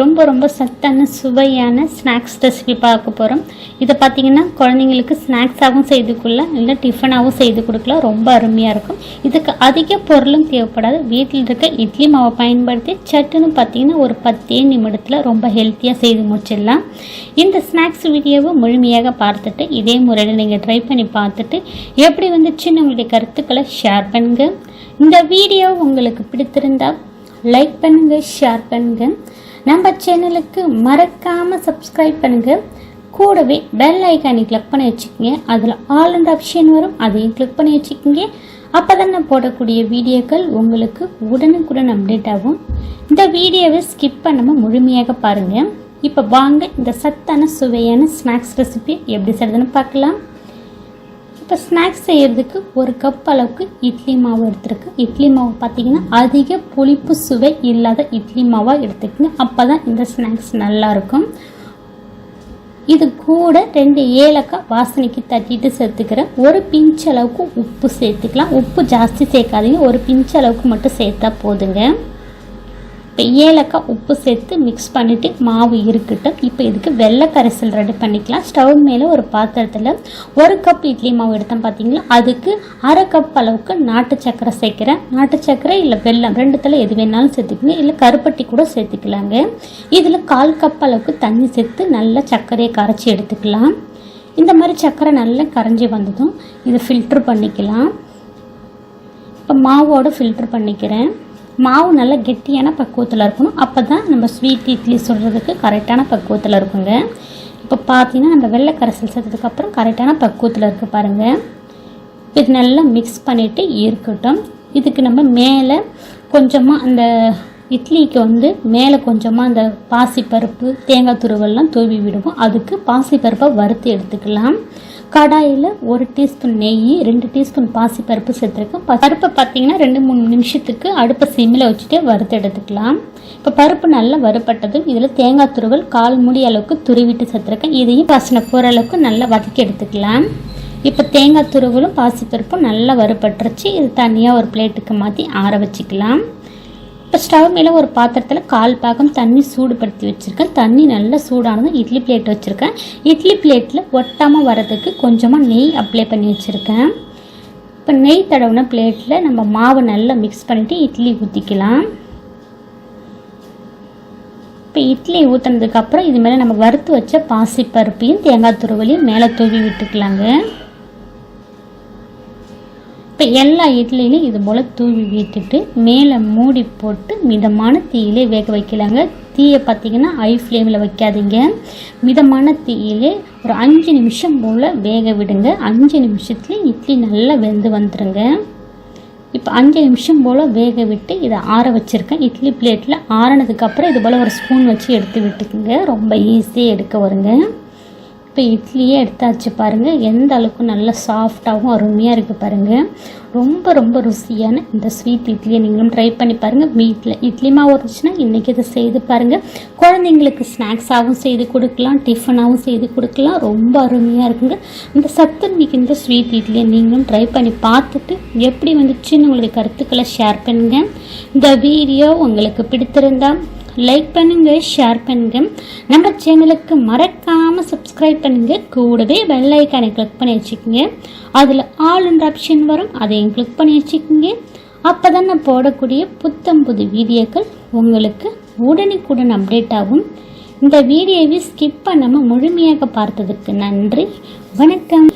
ரொம்ப ரொம்ப சத்தான சுவையான ஸ்நாக்ஸ் ரெசிபி பார்க்க போகிறோம் இதை பார்த்தீங்கன்னா குழந்தைங்களுக்கு ஸ்நாக்ஸாகவும் செய்து கொள்ளலாம் இல்லை டிஃபனாகவும் செய்து கொடுக்கலாம். ரொம்ப அருமையாக இருக்கும். இதுக்கு அதிக பொருளும் தேவைப்படாது. வீட்டில் இருக்க இட்லி மாவை பயன்படுத்தி சட்டுன்னு பார்த்தீங்கன்னா ஒரு பத்தே நிமிடத்தில் ரொம்ப ஹெல்த்தியாக செய்து முடிச்சிடலாம். இந்த ஸ்நாக்ஸ் வீடியோவை முழுமையாக பார்த்துட்டு இதே முறையில் நீங்கள் ட்ரை பண்ணி பார்த்துட்டு எப்படி வந்துச்சுன்னு உங்களுடைய கருத்துக்களை ஷேர் பண்ணுங்க. இந்த வீடியோ உங்களுக்கு பிடித்திருந்தா லைக் பண்ணுங்கள் ஷேர் பண்ணுங்கள் நம்ம சேனலுக்கு மறக்காம சப்ஸ்கிரைப் பண்ணுங்க. கூடவே பெல் ஐக்கானை கிளிக் பண்ணி வச்சுக்கோங்க. அதில் ஆல் அண்ட் ஆப்ஷன் வரும். அதையும் கிளிக் பண்ணி வச்சுக்கோங்க. அப்போ தான் நான் போடக்கூடிய வீடியோக்கள் உங்களுக்கு உடனுக்குடன் அப்டேட் ஆகும். இந்த வீடியோவை ஸ்கிப் பண்ணாமல் முழுமையாக பாருங்கள் இப்போ வாங்க இந்த சத்தான சுவையான ஸ்நாக்ஸ் ரெசிபி எப்படி செய்யறதுன்னு பார்க்கலாம். இப்போ ஸ்நாக்ஸ் செய்கிறதுக்கு ஒரு கப் அளவுக்கு இட்லி மாவு எடுத்துருக்கு. இட்லி மாவு பார்த்தீங்கன்னா அதிக புளிப்பு சுவை இல்லாத இட்லி மாவாக எடுத்துக்கங்க. அப்போ தான் இந்த ஸ்நாக்ஸ் நல்லாயிருக்கும் இது கூட ரெண்டு ஏலக்காய் வாசனைக்கு தட்டிட்டு சேர்த்துக்கிறேன் ஒரு பிஞ்ச் அளவுக்கு உப்பு சேர்த்துக்கலாம். உப்பு ஜாஸ்தி சேர்க்காதீங்க. ஒரு பிஞ்ச் அளவுக்கு மட்டும் சேர்த்தா போதுங்க. இப்போ ஏலக்காய் உப்பு சேர்த்து மிக்ஸ் பண்ணிவிட்டு மாவு இருக்கட்டும். இப்போ இதுக்கு வெள்ளை கரைசல் ரெடி பண்ணிக்கலாம். ஸ்டவ் மேலே ஒரு பாத்திரத்தில் ஒரு கப் இட்லி மாவு எடுத்தோம் பார்த்தீங்களா அதுக்கு அரை கப் அளவுக்கு நாட்டு சக்கரை சேர்க்குறேன். நாட்டு சக்கரை இல்லை வெல்லம் ரெண்டுத்தில் எது வேணாலும் சேர்த்துக்கங்க. இல்லை கருப்பட்டி கூட சேர்த்துக்கலாங்க. இதில் கால் கப் அளவுக்கு தண்ணி சேர்த்து நல்லா சர்க்கரையை கரைச்சி எடுத்துக்கலாம். இந்த மாதிரி சர்க்கரை நல்லா கரைஞ்சி வந்ததும் இதை ஃபில்ட்ரு பண்ணிக்கலாம். இப்போ மாவோடு ஃபில்ட்ரு பண்ணிக்கிறேன். மாவு நல்லா கெட்டியான பக்குவத்தில் இருக்கணும். அப்போ தான் நம்ம ஸ்வீட் இட்லி சொல்கிறதுக்கு கரெக்டான பக்குவத்தில் இருக்குங்க. இப்போ பார்த்தீங்கன்னா நம்ம வெள்ளை கரைசல் சேர்த்ததுக்கப்புறம் கரெக்டான பக்குவத்தில் இருக்குது பாருங்கள் இது நல்லா மிக்ஸ் பண்ணிவிட்டு இருக்கட்டும். இதுக்கு நம்ம மேலே கொஞ்சமாக அந்த இட்லிக்கு வந்து மேலே கொஞ்சமாக அந்த பாசிப்பருப்பு தேங்காய் துருவெல்லாம் தூவி விடுவோம். அதுக்கு பாசிப்பருப்பை வறுத்து எடுத்துக்கலாம். கடாயில் ஒரு டீஸ்பூன் நெய் ரெண்டு டீஸ்பூன் பாசிப்பருப்பு சேர்த்துருக்கேன். பருப்பை பார்த்தீங்கன்னா ரெண்டு மூணு நிமிஷத்துக்கு அடுப்பை சிம்மில் வச்சுட்டு வறுத்து எடுத்துக்கலாம். இப்போ பருப்பு நல்லா வறுப்பட்டதும் இதில் தேங்காய் துருவல் கால் மூடி அளவுக்கு துருவிட்டு சேர்த்துருக்கேன். இதையும் பசனை போகிற அளவுக்கு நல்லா வதக்கி எடுத்துக்கலாம். இப்போ தேங்காய் துருவலும் பாசிப்பருப்பும் நல்லா வறுபட்டுருச்சு. இது தனியாக ஒரு பிளேட்டுக்கு மாற்றி ஆற வச்சுக்கலாம். இப்போ ஸ்டவ் மேலே ஒரு பாத்திரத்தில் கால் பாகம் தண்ணி சூடுபடுத்தி வச்சுருக்கேன். தண்ணி நல்லா சூடானதும் இட்லி பிளேட் வச்சுருக்கேன். இட்லி பிளேட்டில் ஒட்டாமல் வரதுக்கு கொஞ்சமாக நெய் அப்ளை பண்ணி வச்சுருக்கேன். இப்போ நெய் தடவின பிளேட்டில் நம்ம மாவு நல்லா மிக்ஸ் பண்ணிவிட்டு இட்லி ஊற்றிக்கலாம் இப்போ இட்லி ஊற்றினதுக்கப்புறம் இது மேலே நம்ம வறுத்து வச்ச பாசிப்பருப்பையும் தேங்காய் துருவலையும் மேலே தூவி விட்டுக்கலாங்க. இப்போ எல்லா இட்லிலையும் இது போல் தூவி விட்டுட்டு மேலே மூடி போட்டு மிதமான தீயிலே வேக வைக்கலாங்க. தீயை பார்த்தீங்கன்னா ஐ ஃப்ளேமில் வைக்காதீங்க. மிதமான தீயிலே ஒரு அஞ்சு நிமிஷம் போல் வேக விடுங்க. அஞ்சு நிமிஷத்துலேயும் இட்லி நல்லா வெந்து வந்துடுங்க இப்போ அஞ்சு நிமிஷம் போல் வேக விட்டு இதை ஆற வச்சுருக்கேன். இட்லி பிளேட்டில் ஆறினதுக்கப்புறம் இது போல் ஒரு ஸ்பூன் வச்சு எடுத்து விட்டுக்குங்க. ரொம்ப ஈஸியாக எடுக்க வருங்க. இப்போ இட்லியே எடுத்தாச்சு பாருங்கள் எந்த அளவுக்கு நல்லா சாஃப்டாகவும் அருமையாக இருக்குது பாருங்கள் ரொம்ப ரொம்ப ருசியான இந்த ஸ்வீட் இட்லியை நீங்களும் ட்ரை பண்ணி பாருங்கள் வீட்டில் இட்லி மாவு இருந்துச்சுன்னா இன்றைக்கி இதை செய்து பாருங்கள் குழந்தைங்களுக்கு ஸ்நாக்ஸாகவும் செய்து கொடுக்கலாம் டிஃபனாகவும் செய்து கொடுக்கலாம். ரொம்ப அருமையாக இருக்குங்க. இந்த சத்து மிகுந்த இந்த ஸ்வீட் இட்லியை நீங்களும் ட்ரை பண்ணி பார்த்துட்டு எப்படி வந்துச்சுன்னு உங்களுடைய கருத்துக்களை ஷேர் பண்ணுங்கள் இந்த வீடியோ உங்களுக்கு பிடித்திருந்தால் லைக் பண்ணுங்க ஷேர் பண்ணுங்க. நம்ம சேனலுக்கு மறக்காம சப்ஸ்கிரைப் பண்ணுங்க. கூடவே பெல் ஐக்கானை கிளிக் பண்ணி வச்சுக்கோங்க. அதில் ஆல் என்ற ஆப்ஷன் வரும். அதையும் கிளிக் பண்ணி வச்சுக்கோங்க. அப்போ தான் நான் போடக்கூடிய புத்தம் புது வீடியோக்கள் உங்களுக்கு உடனுக்குடன் அப்டேட் ஆகும். இந்த வீடியோவை ஸ்கிப் பண்ணாமல் முழுமையாக பார்த்ததுக்கு நன்றி. வணக்கம்.